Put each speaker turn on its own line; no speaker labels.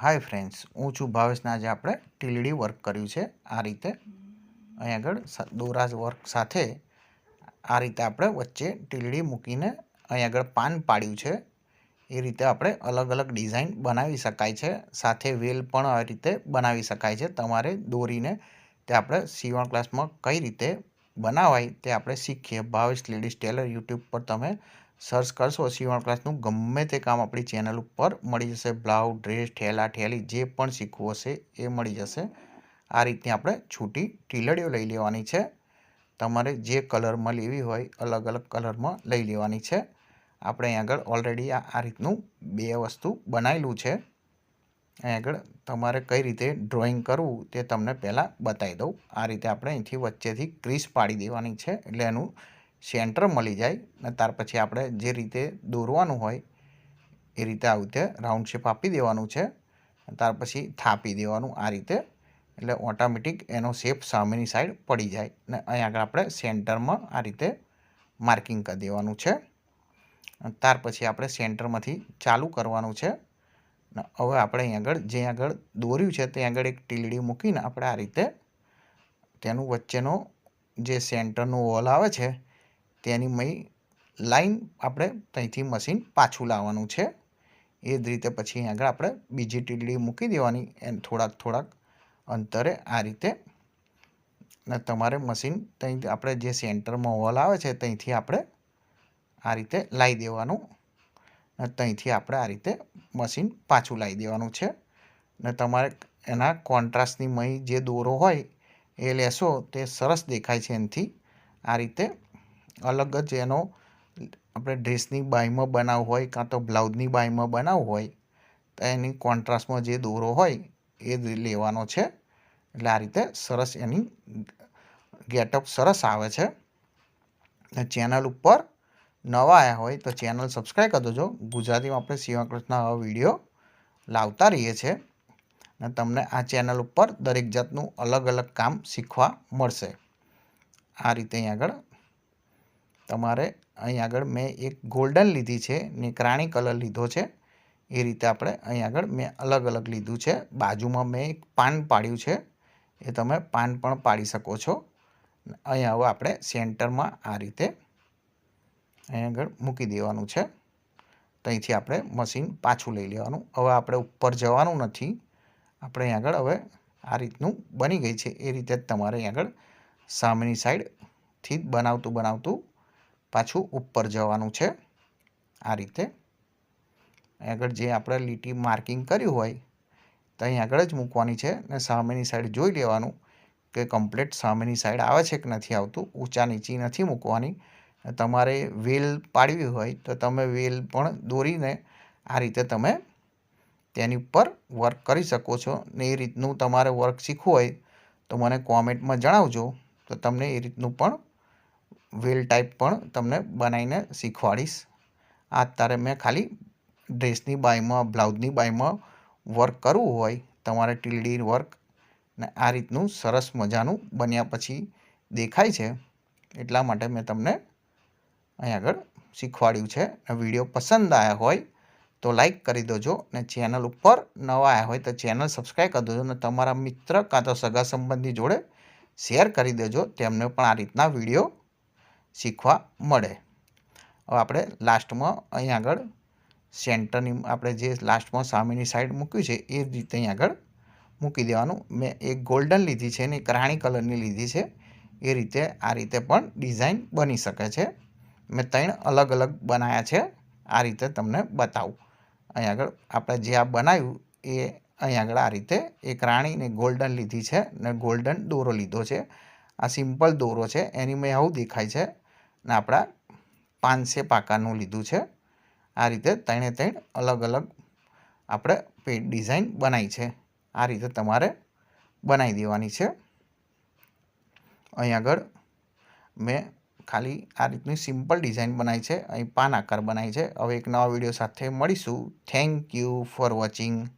Hi friends, હું છું ભાવેશને આજે આપણે ટીલડી વર્ક કર્યું છે આ રીતે. અહીં આગળ દોરા વર્ક સાથે આ રીતે આપણે વચ્ચે ટીલડી મૂકીને અહીં આગળ પાન પાડ્યું છે. એ રીતે આપણે અલગ અલગ ડિઝાઇન બનાવી શકાય છે, સાથે વેલ પણ આ રીતે બનાવી શકાય છે. તમારે દોરીને તે આપણે સીવણ ક્લાસમાં કઈ રીતે બનાવાય તે આપણે શીખીએ. ભાવેશ લેડીઝ ટેલર યુટ્યુબ પર તમે સર્ચ કરશો સીવણ ક્લાસનું, ગમે તે કામ આપણી ચેનલ ઉપર મળી જશે. બ્લાઉઝ, ડ્રેસ, ઠેલા, ઠેલી જે પણ શીખવું હશે એ મળી જશે. આ રીતની આપણે છૂટી ટીલડીઓ લઈ લેવાની છે. તમારે જે કલરમાં લેવી હોય અલગ અલગ કલરમાં લઈ લેવાની છે. આપણે અહીં આગળ ઓલરેડી આ રીતનું બે વસ્તુ બનાવેલું છે. અહીં આગળ તમારે કઈ રીતે ડ્રોઈંગ કરવું તે તમને પહેલાં બતાવી દઉં. આ રીતે આપણે અહીંથી વચ્ચેથી ક્રીસ પાડી દેવાની છે એટલે એનું સેન્ટર મળી જાય અને ત્યાર પછી આપણે જે રીતે દોરવાનું હોય એ રીતે આવી રીતે રાઉન્ડ શેપ આપી દેવાનું છે. ત્યાર પછી થાપી દેવાનું આ રીતે. એટલે ઓટોમેટિક એનો શેપ સામેની સાઈડ પડી જાય અને અહીં આગળ આપણે સેન્ટરમાં આ રીતે માર્કિંગ કરી દેવાનું છે. ત્યાર પછી આપણે સેન્ટરમાંથી ચાલુ કરવાનું છે. હવે આપણે અહીં આગળ જે આગળ દોર્યું છે તે આગળ એક ટીલડી મૂકીને આપણે આ રીતે તેનું વચ્ચેનો જે સેન્ટરનો વોલ આવે છે તેની મય લાઈન આપણે ત્યાંથી મશીન પાછું લાવવાનું છે. એ જ રીતે પછી આગળ આપણે બીજી ટીડડી મૂકી દેવાની એને થોડાક થોડાક અંતરે આ રીતે. ને તમારે મશીન ત્યાં આપણે જે સેન્ટરમાં હોલ આવે છે ત્યાંથી આપણે આ રીતે લાવી દેવાનું. ને ત્યાંથી આપણે આ રીતે મશીન પાછું લાવી દેવાનું છે. ને તમારે એના કોન્ટ્રાસ્ટની મય જે દોરો હોય એ લેશો તે સરસ દેખાય છે એનાથી. આ રીતે અલગ જ એનો આપણે ડ્રેસની બાયમાં બનાવવું હોય કાં તો બ્લાઉઝની બાયમાં બનાવવું હોય, તો એની કોન્ટ્રાસ્ટમાં જે દોરો હોય એ લેવાનો છે. એટલે આ રીતે સરસ એની ગેટઅપ સરસ આવે છે. ચેનલ ઉપર નવા આવ્યા હોય તો ચેનલ સબસ્ક્રાઈબ કરી દેજો. ગુજરાતીમાં આપણે સીવા આવા વીડિયો લાવતા રહીએ છીએ. અને તમને આ ચેનલ ઉપર દરેક જાતનું અલગ અલગ કામ શીખવા મળશે. આ રીતે અહીં આગળ તમારે અહીં આગળ મેં એક ગોલ્ડન લીધી છે, ને એક રાણી કલર લીધો છે. એ રીતે આપણે અહીં આગળ મેં અલગ અલગ લીધું છે. બાજુમાં મેં એક પાન પાડ્યું છે. એ તમે પાન પણ પાડી શકો છો. અહીં હવે આપણે સેન્ટરમાં આ રીતે અહીં આગળ મૂકી દેવાનું છે. ત્યાંથી આપણે મશીન પાછું લઈ લેવાનું. હવે આપણે ઉપર જવાનું નથી. આપણે અહીં આગળ હવે આ રીતનું બની ગઈ છે. એ રીતે જ તમારે અહીં આગળ સામેની સાઈડથી બનાવતું બનાવતું પાછું ઉપર જવાનું છે. આ રીતે. આગળ જે આપણે લીટી માર્કિંગ કર્યું હોય, તો અહીં આગળ જ મૂકવાની છે ને સામેની સાઈડ જોઈ લેવાનું કે કમ્પ્લીટ સામેની સાઈડ આવે છે કે નથી આવતું. ઊંચા નીચી નથી મૂકવાની. તમારે વેલ પાડવી હોય તો તમે વેલ પણ દોરીને આ રીતે તમે તેની ઉપર વર્ક કરી શકો છો ને એ રીતનું તમારે વર્ક શીખવું હોય તો મને કોમેન્ટમાં જણાવજો તો તમને એ રીતનું પણ વેલ ટાઈપ પણ તમને બનાવીને શીખવાડીશ. આ અત્યારે મેં ખાલી ડ્રેસની બાયમાં, બ્લાઉઝની બાયમાં વર્ક કરવું હોય, તમારે ટીલડી વર્ક ને આ રીતનું સરસ મજાનું બન્યા પછી દેખાય છે. એટલા માટે મેં તમને અહીં આગળ શીખવાડ્યું છે. વીડિયો પસંદ આવ્યા હોય તો લાઈક કરી દેજો ને ચેનલ ઉપર નવા આવ્યા હોય તો ચેનલ સબસ્ક્રાઈબ કરી દેજો ને તમારા મિત્ર કાં તો સગા સંબંધી જોડે શેર કરી દેજો. તેમને પણ આ રીતના વીડિયો શીખવા મળે. હવે આપણે લાસ્ટમાં અહીં આગળ સેન્ટરની, આપણે જે લાસ્ટમાં સામેની સાઈડ મૂક્યું છે, એ રીતે અહીં આગળ મૂકી દેવાનું. મેં એક ગોલ્ડન લીધી છે ને એક રાણી કલરની લીધી છે, એ રીતે આ રીતે પણ ડિઝાઇન બની શકે છે. મેં ત્રણ અલગ અલગ બનાવ્યા છે, આ રીતે તમને બતાવું. અહીં આગળ આપણે જે આ બનાવ્યું, એ અહીં આગળ આ રીતે એક રાણીને ગોલ્ડન લીધી છે ને ગોલ્ડન દોરો લીધો છે. આ સિમ્પલ દોરો છે, એની મેં આવું દેખાય છે. ને આપણા પાંચસે પાકાનું લીધું છે. આ રીતે ત્રણે ત્રણ અલગ અલગ આપણે પેટ ડિઝાઇન બનાવી છે. આ રીતે તમારે બનાવી દેવાની છે. અહીં આગળ મેં ખાલી આ રીતની સિમ્પલ ડિઝાઇન બનાવી છે. અહીં પાન આકાર બનાવી છે. હવે એક નવા વીડિયો સાથે મળીશું. Thank you for watching.